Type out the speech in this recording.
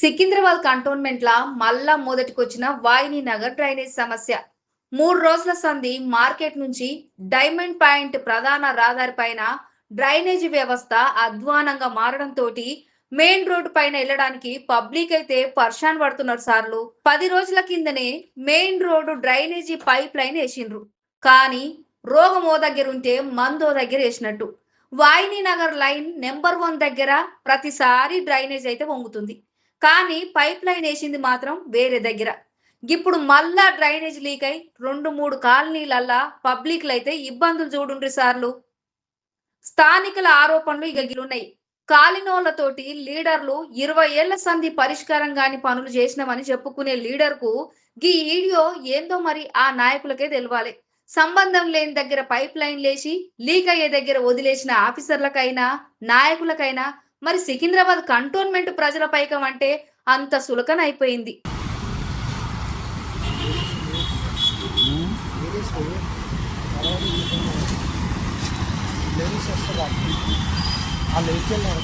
Secunderabad cantonment లా మళ్ళా మొదటికొచ్చిన వాయిని Nagar drainage సమస్య. మూడు రోజుల సంధి మార్కెట్ నుంచి డైమండ్ పాయింట్ ప్రధాన రహదారి పైన డ్రైనేజీ వ్యవస్థ అధ్వానంగా మారడంతో మెయిన్ రోడ్డు పైన వెళ్ళడానికి పబ్లిక్ అయితే పర్షాన్ పడుతున్నారు సార్లు. పది రోజుల కిందనే main road drainage pipe line వేసిండ్రు. కానీ రోగం ఓ దగ్గర ఉంటే మందో దగ్గర వేసినట్టు. Vayini Nagar line number one దగ్గర ప్రతిసారి డ్రైనేజ్ అయితే వంగుతుంది కానీ పైప్ లైన్ వేసింది మాత్రం వేరే దగ్గర. ఇప్పుడు మళ్ళా డ్రైనేజ్ లీక్ అయి రెండు మూడు కాలనీలల్లా పబ్లిక్లు అయితే ఇబ్బందులు చూడుండ్రి సార్లు. స్థానికుల ఆరోపణలు ఇక ఉన్నాయి కాలినోళ్ళతోటి లీడర్లు ఇరవై ఏళ్ళ సంధి పరిష్కారం కాని పనులు చేసినామని చెప్పుకునే లీడర్కు గీ వీడియో ఏందో మరి ఆ నాయకులకే తెలవాలి. సంబంధం లేని దగ్గర పైప్ లైన్ లేచి లీక్ అయ్యే దగ్గర వదిలేసిన ఆఫీసర్లకైనా నాయకులకైనా మరి సికింద్రాబాద్ కంటోన్మెంట్ ప్రజల పైకం అంటే అంత సులకన అయిపోయింది. ఆ లేచి వెళ్ళారు